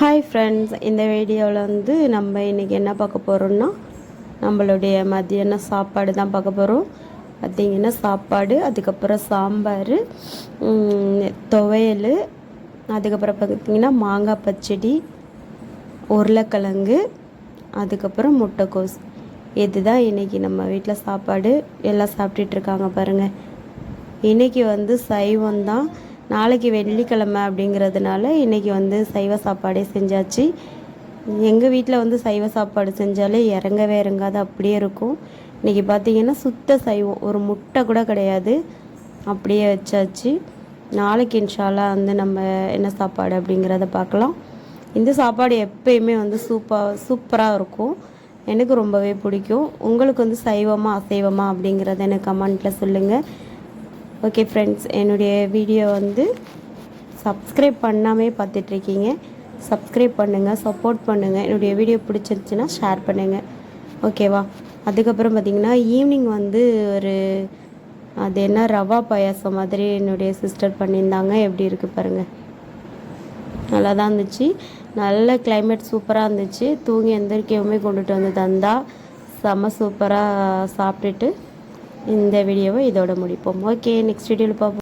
Hi friends இந்த வீடியோவில் வந்து நம்ம இன்றைக்கி என்ன பார்க்க போகிறோம்னா நம்மளுடைய மதியான சாப்பாடு தான் பார்க்க போகிறோம் பார்த்திங்கன்னா சாப்பாடு அதுக்கப்புறம் சாம்பார் துவையல் அதுக்கப்புறம் பார்த்திங்கன்னா மாங்காய் பச்சடி உருளைக்கிழங்கு அதுக்கப்புறம் முட்டைக்கோஸ். இதுதான் இன்றைக்கி நம்ம வீட்டில் சாப்பாடு. எல்லாம் சாப்பிட்டுட்டு இருக்காங்க பாருங்கள் இன்றைக்கி வந்து சைவம் தான். நாளைக்கு வெள்ளிக்கிழமை அப்படிங்கிறதுனால இன்றைக்கி வந்து சைவ சாப்பாடே செஞ்சாச்சு. எங்கள் வீட்டில் வந்து சைவ சாப்பாடு செஞ்சாலே இறங்கவே இறங்காது அப்படியே இருக்கும். இன்றைக்கி பார்த்திங்கன்னா சுத்த சைவம் ஒரு முட்டை கூட கிடையாது. அப்படியே வச்சாச்சு. நாளைக்கு இன்ஷாலா வந்து நம்ம என்ன சாப்பாடு அப்படிங்கிறத பார்க்கலாம். இந்த சாப்பாடு எப்பயுமே வந்து சூப்பாக சூப்பராக இருக்கும். எனக்கு ரொம்பவே பிடிக்கும். உங்களுக்கு வந்து சைவமா அசைவமா அப்படிங்கிறத எனக்கு கமெண்ட்டில் சொல்லுங்கள் ஓகே ஃப்ரெண்ட்ஸ் என்னுடைய வீடியோ வந்து சப்ஸ்கிரைப் பண்ணாமே பார்த்துட்ருக்கீங்க. சப்ஸ்கிரைப் பண்ணுங்கள் சப்போர்ட் பண்ணுங்கள் என்னுடைய வீடியோ பிடிச்சிருந்துச்சின்னா ஷேர் பண்ணுங்கள் ஓகேவா அதுக்கப்புறம் பார்த்திங்கன்னா ஈவினிங் வந்து ஒரு அது என்ன ரவா பாயாசம் மாதிரி என்னுடைய சிஸ்டர் பண்ணியிருந்தாங்க. எப்படி இருக்குது பாருங்கள் நல்லா தான் இருந்துச்சு. நல்ல கிளைமேட் சூப்பராக இருந்துச்சு. தூங்கி எந்திரிக்கவுமே கொண்டுட்டு வந்து தந்தால் செம்ம சூப்பராக சாப்பிட்டுட்டு இந்த வீடியோவை இதோட முடிப்போம். ஓகே நெக்ஸ்ட் வீடியோவில் பார்ப்போம்.